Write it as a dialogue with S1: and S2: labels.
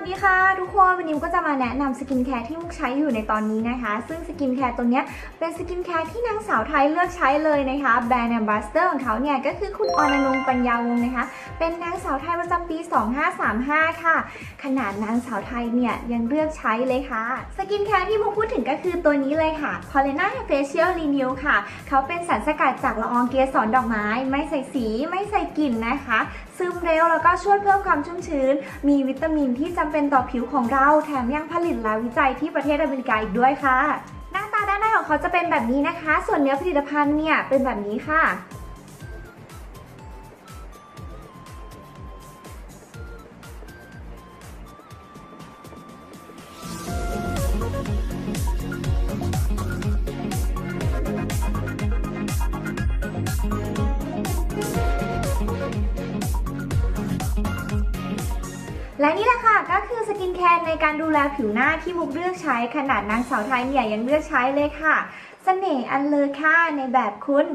S1: วัสดีค่ะทุกคนวันนี้มุกก็จะมาแนะนำสกินแคร์ที่มุกใช้อยู่ในตอนนี้นะคะ ซึ่งสกินแคร์ตัวนี้เป็นสกินแคร์ที่นางสาวไทยเลือกใช้เลยนะคะแบรนด์แอมบาสเตอร์ของเขาเนี่ยก็คือคุณออนนงปัญญาวงนะคะ เป็นนางสาวไทยประจำปี 2535 ค่ะ ขนาดนางสาวไทยเนี่ยยังเลือกใช้เลยค่ะ สกินแคร์ที่มุกพูดถึงก็คือตัวนี้เลยค่ะ p o l e n a Facial Renew ค่ะ เขาเป็นสารสกัดจากละอองเกสรดอกไม้ ไม่ใส่สีไม่ใส่กลิ่นนะคะ ซึมเร็วแล้วก็ช่วยเพิ่มความชุ่มชื้น มีวิตามินที่จำเป็นต่อผิวของเราแถมยังผลิตและวิจัยที่ประเทศอเมริกาอีกด้วยค่ะ หน้าตาด้านในของเขาจะเป็นแบบนี้นะคะ ส่วนเนื้อผลิตภัณฑ์เนี่ยเป็นแบบนี้ค่ะ และนี่แหละค่ะก็คือสกินแคร์ในการดูแลผิวหน้าที่มุกเลือกใช้ขนาดนางสาวไทยเนี่ยยังเลือกใช้เลยค่ะ เสน่ห์อันเลอค่าในแบบคุณ